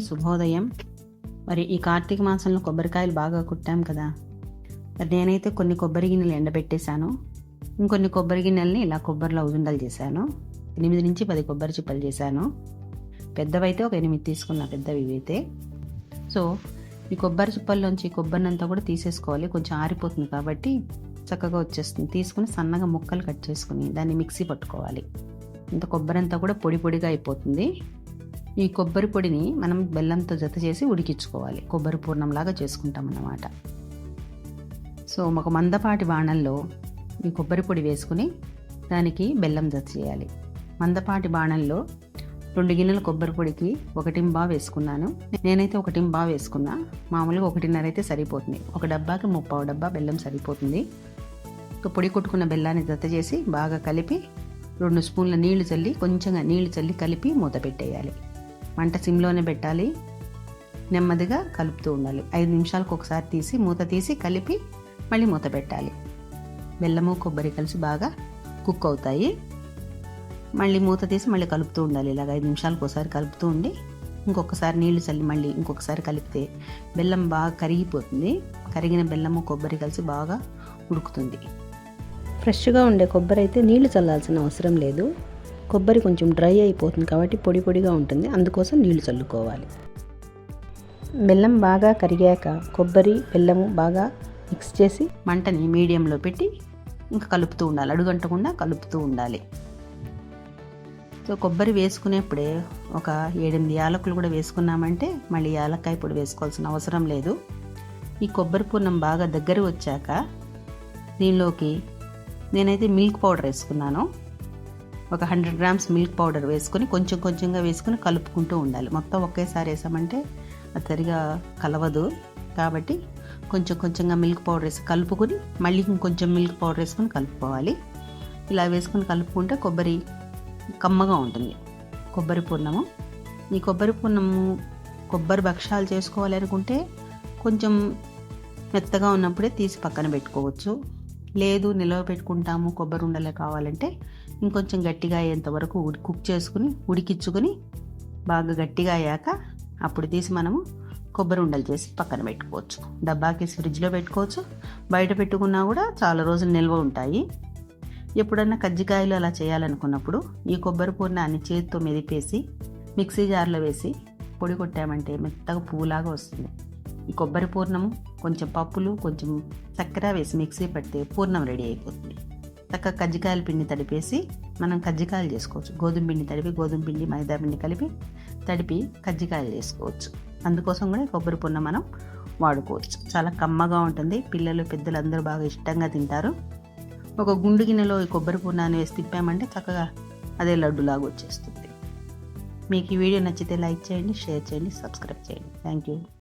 శుభోదయం. మరి ఈ కార్తీక మాసంలో కొబ్బరికాయలు బాగా కుట్టాం కదా. మరి నేనైతే కొన్ని కొబ్బరి గిన్నెలు ఎండబెట్టేశాను. ఇంకొన్ని కొబ్బరి గిన్నెలని ఇలా కొబ్బరిలో ఉదుండలు చేశాను. ఎనిమిది నుంచి పది కొబ్బరి చిప్పలు చేశాను. పెద్దవైతే ఒక ఎనిమిది తీసుకున్నా పెద్దవి ఇవైతే. సో ఈ కొబ్బరి చిప్పల్లోంచి కొబ్బరిని అంతా కూడా తీసేసుకోవాలి. కొంచెం ఆరిపోతుంది కాబట్టి చక్కగా వచ్చేస్తుంది. తీసుకుని సన్నగా ముక్కలు కట్ చేసుకుని దాన్ని మిక్సీ పట్టుకోవాలి. ఇంత కొబ్బరి అంతా కూడా పొడి పొడిగా అయిపోతుంది. ఈ కొబ్బరి పొడిని మనం బెల్లంతో జత చేసి ఉడికించుకోవాలి. కొబ్బరి పూర్ణంలాగా చేసుకుంటాం అన్నమాట సో ఒక మందపాటి బాణంలో ఈ కొబ్బరి పొడి వేసుకుని దానికి బెల్లం జత చేయాలి. మందపాటి బాణంలో రెండు గిన్నెల కొబ్బరి పొడికి ఒకటింబా వేసుకున్నాను. నేనైతే ఒకటింబా వేసుకున్నా. మామూలుగా ఒకటిన్నర అయితే సరిపోతుంది. ఒక డబ్బాకి ముప్పావు డబ్బా బెల్లం సరిపోతుంది. పొడి కొట్టుకున్న బెల్లాన్ని జత చేసి బాగా కలిపి రెండు స్పూన్ల నీళ్ళు చల్లి కొంచెంగా నీళ్ళు చల్లి కలిపి మూత పెట్టేయాలి. మంట సిమ్లోనే పెట్టాలి. నెమ్మదిగా కలుపుతూ ఉండాలి. ఐదు నిమిషాలకు ఒకసారి తీసి మూత తీసి కలిపి మళ్ళీ మూత పెట్టాలి. బెల్లము కొబ్బరి కలిసి బాగా కుక్ అవుతాయి. మళ్ళీ మూత తీసి మళ్ళీ కలుపుతూ ఉండాలి. ఇలాగ ఐదు నిమిషాలకు ఒకసారి కలుపుతూ ఉండి ఇంకొకసారి నీళ్ళు చల్లి మళ్ళీ ఇంకొకసారి కలిపితే బెల్లం బాగా కరిగిపోతుంది. కరిగిన బెల్లము కొబ్బరి కలిసి బాగా ఉడుకుతుంది. ఫ్రెష్గా ఉండే కొబ్బరి అయితే నీళ్ళు చల్లాల్సిన అవసరం లేదు. కొబ్బరి కొంచెం డ్రై అయిపోతుంది కాబట్టి పొడి పొడిగా ఉంటుంది. అందుకోసం నీళ్ళు చల్లుకోవాలి. బెల్లం బాగా కరిగాక కొబ్బరి బెల్లము బాగా మిక్స్ చేసి మంటని మీడియంలో పెట్టి ఇంకా కలుపుతూ ఉండాలి. అడుగంటకుండా కలుపుతూ ఉండాలి. సో కొబ్బరి వేసుకునేప్పుడే ఒక ఏడెనిమిది యాలకులు కూడా వేసుకున్నామంటే మళ్ళీ యాలక్కాయ పొడి వేసుకోవాల్సిన అవసరం లేదు. ఈ కొబ్బరి పూర్ణం బాగా దగ్గర వచ్చాక దీనిలోకి నేనైతే మిల్క్ పౌడర్ వేసుకున్నాను. ఒక హండ్రెడ్ గ్రామ్స్ మిల్క్ పౌడర్ వేసుకొని కొంచెం కొంచెంగా వేసుకొని కలుపుకుంటూ ఉండాలి. మొత్తం ఒకేసారి వేసామంటే అది సరిగా కలవదు. కాబట్టి కొంచెం కొంచెంగా మిల్క్ పౌడర్ వేసి కలుపుకొని మళ్ళీ ఇంకొంచెం మిల్క్ పౌడర్ వేసుకొని కలుపుకోవాలి. ఇలా వేసుకొని కలుపుకుంటే కొబ్బరి కమ్మగా ఉంటుంది. కొబ్బరి పూర్ణము. ఈ కొబ్బరి పూర్ణము కొబ్బరి భక్షాలు చేసుకోవాలి అనుకుంటే కొంచెం మెత్తగా ఉన్నప్పుడే తీసి పక్కన పెట్టుకోవచ్చు. లేదు నిల్వ పెట్టుకుంటాము కొబ్బరి ఉండలే కావాలంటే ఇంకొంచెం గట్టిగా అయ్యేంత వరకు ఉడి కుక్ చేసుకుని ఉడికించుకొని బాగా గట్టిగా అయ్యాక అప్పుడు తీసి మనము కొబ్బరి ఉండలు చేసి పక్కన పెట్టుకోవచ్చు. డబ్బాకేసి ఫ్రిడ్జ్లో పెట్టుకోవచ్చు. బయట పెట్టుకున్నా కూడా చాలా రోజులు నిల్వ ఉంటాయి. ఎప్పుడన్నా కజ్జికాయలు అలా చేయాలనుకున్నప్పుడు ఈ కొబ్బరి పూర్ణాన్ని చేతితో మెదిపేసి మిక్సీ జార్లో వేసి పొడి కొట్టామంటే మెత్తగా పువ్వులాగా వస్తుంది. ఈ కొబ్బరి పూర్ణము కొంచెం పప్పులు కొంచెం చక్కెర వేసి మిక్సీ పెడితే పూర్ణం రెడీ అయిపోతుంది. చక్కగా కజ్జికాయల పిండి తడిపేసి మనం కజ్జికాయలు చేసుకోవచ్చు. గోధుమ పిండి తడిపి గోధుమ పిండి మైదా పిండి కలిపి తడిపి కజ్జికాయలు చేసుకోవచ్చు. అందుకోసం కూడా కొబ్బరి పూర్ణం మనం వాడుకోవచ్చు. చాలా కమ్మగా ఉంటుంది. పిల్లలు పెద్దలు అందరూ బాగా ఇష్టంగా తింటారు. ఒక గుండు గిన్నెలో ఈ కొబ్బరి పూర్ణాన్ని వేసి తిప్పామంటే చక్కగా అదే లడ్డులాగా వచ్చేస్తుంది. మీకు ఈ వీడియో నచ్చితే లైక్ చేయండి షేర్ చేయండి సబ్స్క్రైబ్ చేయండి. Thank you.